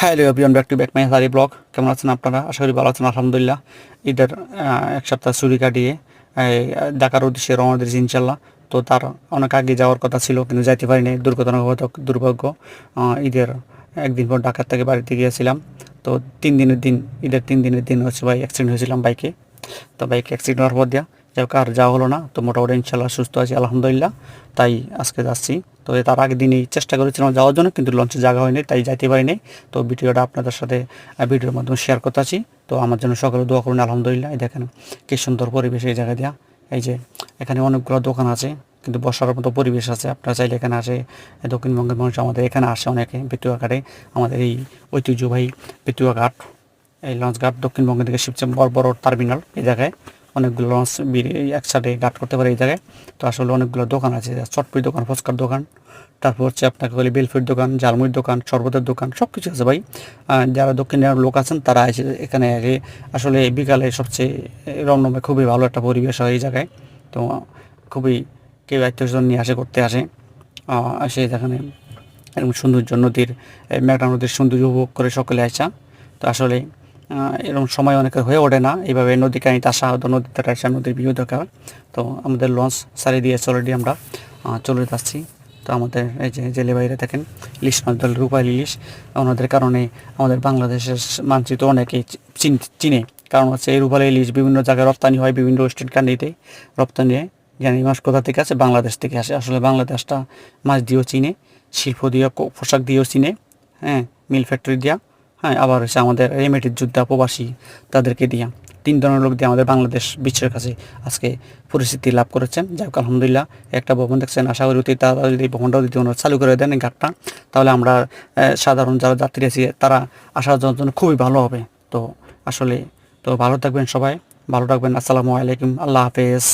Hello everyone back to back my Hari blog কেমন আছেন আপনারা? আশা করি ভালো আছেন, আলহামদুলিল্লাহ। ঈদের এক সপ্তাহ ছুটি কাটিয়ে ঢাকার উদ্দেশ্যে রওনা দিয়েছি ইনশাল্লাহ তো তার অনেক আগে যাওয়ার কথা ছিল, কিন্তু যাইতে পারিনি। দুর্ঘটনাগত দুর্ভাগ্য ঈদের একদিন পর ঢাকার থেকে বাড়িতে গিয়েছিলাম। তো তিন দিনের দিন, ঈদের তিন দিনের দিন হচ্ছে ভাই অ্যাক্সিডেন্ট হয়েছিলাম বাইকে। তো বাইক অ্যাক্সিডেন্ট হওয়ার পর দিয়া যাই হোক আর যাওয়া হলো না। তো মোটামুটি ইনশাল্লাহ সুস্থ আছি, আলহামদুলিল্লাহ। তাই আজকে যাচ্ছি। তো তার আগের দিনই চেষ্টা করেছিলাম যাওয়ার জন্য, কিন্তু লঞ্চে জায়গা হয়নি, তাই যাইতে পারিনি। তো ভিডিওটা আপনাদের সাথে ভিডিওর মাধ্যমে শেয়ার করতে আছি। তো আমার জন্য সকলে দোয়া করুন, আলহামদুলিল্লাহ। এই দেখেন, কি সুন্দর পরিবেশ এই জায়গা দিয়া। এই যে, এখানে অনেকগুলো দোকান আছে, কিন্তু বসার মতো পরিবেশ আছে। আপনারা চাইলে এখানে আসে দক্ষিণবঙ্গের মানুষ আমাদের এখানে আসে অনেকে পেটুয়া ঘাটে আমাদের এই ঐতিহ্যবাহী পেটুয়া ঘাট এই লঞ্চ ঘাট দক্ষিণবঙ্গ থেকে সবচেয়ে বড় টার্মিনাল এই জায়গায়। অনেকগুলো লঞ্চ একসাথে ঘাট করতে পারে এই জায়গায়। তো আসলে অনেকগুলো দোকান আছে চটপুরি দোকান, ফুচকার দোকান। তারপর হচ্ছে আপনাকে বলি বেলফির দোকান, ঝালমুড়ির দোকান, শরবতের দোকান সব কিছু আছে ভাই। যারা দক্ষিণের লোক আছেন, তারা এসে এখানে আগে আসলে বিকালে সবচেয়ে রমরমে খুবই ভালো একটা পরিবেশ হয় এই জায়গায়। তো খুবই কেউ আত্মীয়স্বজন নিয়ে আসে করতে আসে। আসে এখানে। এরকম সৌন্দর্য নদীর মেঘনা নদীর সৌন্দর্য উপভোগ করে সকলে আসা। তো আসলে এরকম সময় অনেকের হয়ে ওঠে না। এইভাবে নদী কাহিনীতে আসা হয়তো নদীতে আসা, নদীর ভিউ দেখা তো আমাদের লঞ্চ সারি দিয়ে অলরেডি আমরা। চলে যাচ্ছি। তো আমাদের এই যে জেলে বাইরে দেখেন, ইলিশ মাছ দল রূপাই ইলিশ। ওনাদের কারণে আমাদের বাংলাদেশের মানচিত্র অনেকেই চিন- চিনে। কারণ হচ্ছে এই রূপালী ইলিশ বিভিন্ন জায়গায় রপ্তানি হয়, বিভিন্ন স্টেট কান্ট্রিতে রপ্তানি হয়। জানি মাছ কোথা থেকে আসে? বাংলাদেশ থেকে আসে। আসলে বাংলাদেশটা মাছ দিয়েও চিনে, শিল্প দিয়ে পোশাক দিয়েও চিনে। হ্যাঁ মিল ফ্যাক্টরি দিয়া। হ্যাঁ আবার হচ্ছে আমাদের রেমেটির যোদ্ধা প্রবাসী তাদেরকে দিয়া তিন ধরনের লোক দিয়ে আমাদের বাংলাদেশ বিশ্বের কাছে আজকে পরিস্থিতি লাভ করেছেন। যাই হোক আলহামদুলিল্লাহ, একটা ভবন দেখছেন, আশা করি তাড়াতাড়ি যদি এই ভবনটাও যদি ওনারা চালু করে দেন ঘাটটা, তাহলে আমরা সাধারণ যারা যাত্রী আছি, তারা আসার জন্য খুবই ভালো হবে। তো আসলে তো ভালো থাকবেন সবাই, ভালো থাকবেন, আসসালামু আলাইকুম, আল্লাহ হাফেজ।